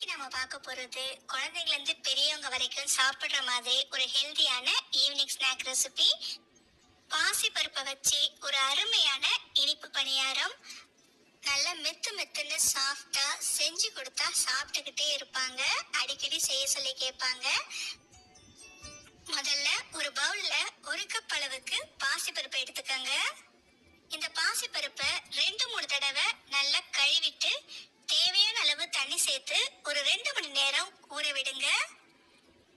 நம்ம பார்க்க போகிறது குழந்தைங்கலேருந்து பெரியவங்க வரைக்கும் சாப்பிட்ற மாதிரி ஒரு ஹெல்த்தியான ஈவினிங் ஸ்நாக் ரெசிபி பாசி பருப்பை வச்சு ஒரு அருமையான இனிப்பு பணியாரம். நல்ல மெத்து மெத்துன்னு சாஃப்டா செஞ்சு கொடுத்தா சாப்பிட்டுக்கிட்டே இருப்பாங்க. அடிக்கடி செய்ய சொல்லி கேட்பாங்க. முதல்ல ஒரு பவுல்ல ஒரு கப் அளவுக்கு பாசி பருப்பை எடுத்துக்கோங்க இந்த பாசி பருப்பை ரெண்டு மூணு தடவை நல்லா கழுவிட்டு தேவையான அளவு தண்ணி சேர்த்து ஒரு ரெண்டு மணி நேரம் ஊற விடுங்க.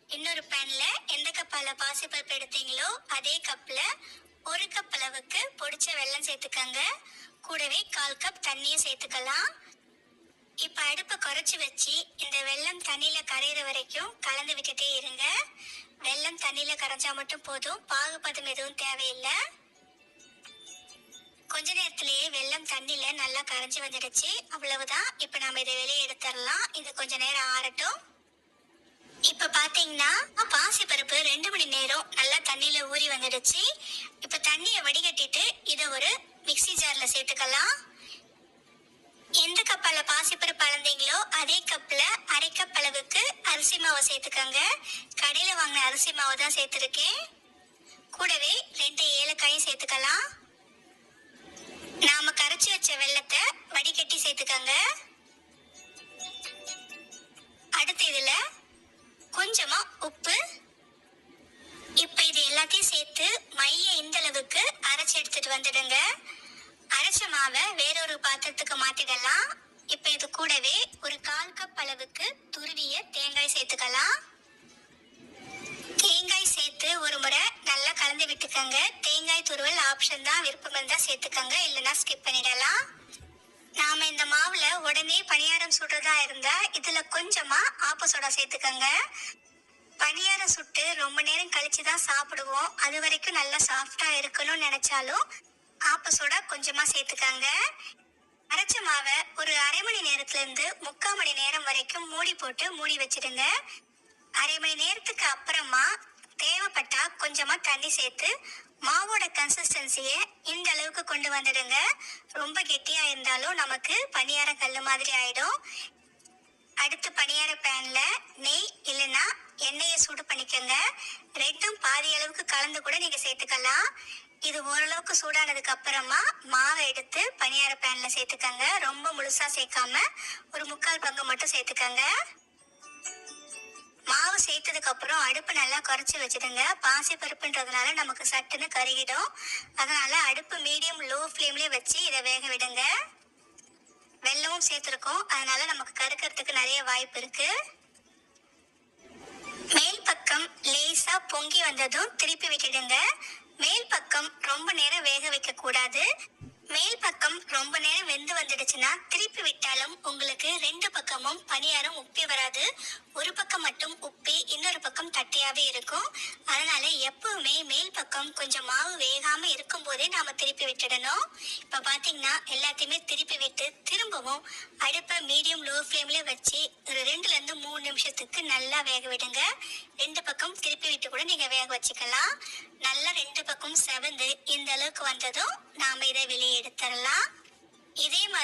இன்னொரு பேன்ல எந்த கப்பால பாசி பருப்பு எடுத்தீங்களோ அதே கப்ல ஒரு கப் அளவுக்கு பொடிச்ச வெள்ளம் சேர்த்துக்கங்க. கூடவே கால் கப் தண்ணியும் சேர்த்துக்கலாம். இப்ப அடுப்பை குறைச்சு வச்சு இந்த வெள்ளம் தண்ணியில கரையிற வரைக்கும் கலந்து விட்டுட்டே இருங்க. வெள்ளம் தண்ணியில கரைஞ்சா மட்டும் போதும். பாகுபதம் எதுவும் தேவையில்லை. கொஞ்ச நேரத்திலேயே வெள்ளம் எல்லாம் கரைஞ்சி வந்துடுச்சு. அவ்வளவுதான். இப்ப நாம இதை வெளியே எடுத்துடலாம். இது கொஞ்ச நேரம் ஆறட்டும். இப்ப பாத்தீங்கன்னா பாசி பருப்பு ரெண்டு மணி நேரம் நல்லா தண்ணியில ஊறி வந்துடுச்சு. இப்ப தண்ணியை வடிகட்டிட்டு இதை ஒரு மிக்ஸி ஜார்ல சேர்த்துக்கலாம். எந்த கப்பால பாசிப்பருப்பு அளந்தீங்களோ அதே கப்ல அரை கப் அளவுக்கு அரிசி மாவை சேர்த்துக்கோங்க. கடையில வாங்கின அரிசி மாவு தான் சேர்த்துருக்கேன். கூடவே ரெண்டு ஏலக்காயும் சேர்த்துக்கலாம். வச்ச வெள்ளத்தை வடிகட்டி சேர்த்துக்கங்க. அடுத்து இதுல கொஞ்சமா உப்பு. இப்ப இது எல்லாத்தையும் சேர்த்து மைய இந்த அளவுக்கு அரைச்சு எடுத்துட்டு வந்துடுங்க. அரைச்ச மாவை வேறொரு பாத்திரத்துக்கு மாத்திடலாம். இப்ப இது கூடவே ஒரு கால் கப் அளவுக்கு துருவிய தேங்காய் சேர்த்துக்கலாம். தேங்காய் சேர்த்து ஒரு முறை கலந்து விட்டுக்கோங்க. தேங்காய் துருவல் ஆப்ஷன் தான். விருப்பம் இருந்தால் சேர்த்துக்கோங்க. இல்லைன்னா ஸ்கிப் பண்ணிடலாம். நாம இந்த மாவுல உடனே பணியாரம் சுடுறதா இருந்தா இதுல கொஞ்சமா ஆப்ப சோடா சேர்த்துக்கோங்க. பணியாரம் சுட்டு ரொம்ப நேரம் கழிச்சு தான் சாப்பிடுவோம். அது வரைக்கும் நல்லா சாஃப்டா இருக்கணும்னு நினைச்சாலும் ஆப்ப சோடா கொஞ்சமா சேர்த்துக்கோங்க. அரைச்ச மாவை ஒரு அரை மணி நேரத்துல இருந்து முக்கால் மணி நேரம் வரைக்கும் மூடி போட்டு மூடி வச்சிடுங்க. அரை மணி நேரத்துக்கு அப்புறமா கொஞ்சமாக கொஞ்சமா தண்ணி சேர்த்து மாவோட கன்சிஸ்டன்சியை இந்த அளவுக்கு கொண்டு வந்துடுங்க. ரொம்ப கெட்டியா இருந்தாலும் நமக்கு பணியார கல் மாதிரி ஆயிடும். அடுத்து பணியார பேன்ல நெய் இல்லைன்னா எண்ணெயை சூடு பண்ணிக்கோங்க. ரெண்டும் பாதி அளவுக்கு கலந்து கூட நீங்க சேர்த்துக்கலாம். இது ஓரளவுக்கு சூடானதுக்கு அப்புறமா மாவை எடுத்து பணியார பேன்ல சேர்த்துக்கோங்க. ரொம்ப முழுசா சேர்க்காம ஒரு முக்கால் பங்கு மட்டும் சேர்த்துக்கோங்க. மாவு சேர்த்ததுக்கு அப்புறம் அடுப்பு நல்லா குறைச்சி வச்சிடுங்க. பாசி பருப்புன்றதுனால நமக்கு சட்டுன்னு கருகிடும். அதனால அடுப்பு மீடியம் லோ ஃப்ளேம்லேயே வச்சு இதை வேக விடுங்க. வெள்ளமும் சேர்த்துருக்கோம். அதனால நமக்கு கருக்கிறதுக்கு நிறைய வாய்ப்பு இருக்கு. மேல் பக்கம் லேசா பொங்கி வந்ததும் திருப்பி விட்டுடுங்க. மேல் பக்கம் ரொம்ப நேரம் வேக வைக்க கூடாது மேல் ரொம்ப நேரம் வெந்து வந்துடுச்சுன்னா திருப்பி விட்டாலும் உங்களுக்கு ரெண்டு பக்கமும் பணியாரம் உப்பி வராது. ஒரு பக்கம் மட்டும் உப்பி இன்னொரு பக்கம் தட்டையாவே இருக்கும். அதனால எப்பவுமே மேல் பக்கம் கொஞ்சம் மாவு வேகாம இருக்கும் போதே நாம திருப்பி விட்டுடணும். இப்ப பாத்தீங்கன்னா எல்லாத்தையுமே திருப்பி விட்டு திரும்பவும் அடுப்பை மீடியம் லோ ஃப்ளேம்ல வச்சு ஒரு ரெண்டுல இருந்து மூணு நிமிஷத்துக்கு நல்லா வேக விடுங்க. ரெண்டு பக்கம் திருப்பி விட்டு கூட நீங்க வேக வச்சுக்கலாம். நல்லா ரெண்டு பக்கம் செவந்து இந்த அளவுக்கு வந்ததும் நாம இதை வெளியே எடுத்துடலாம். இதே மாதிரி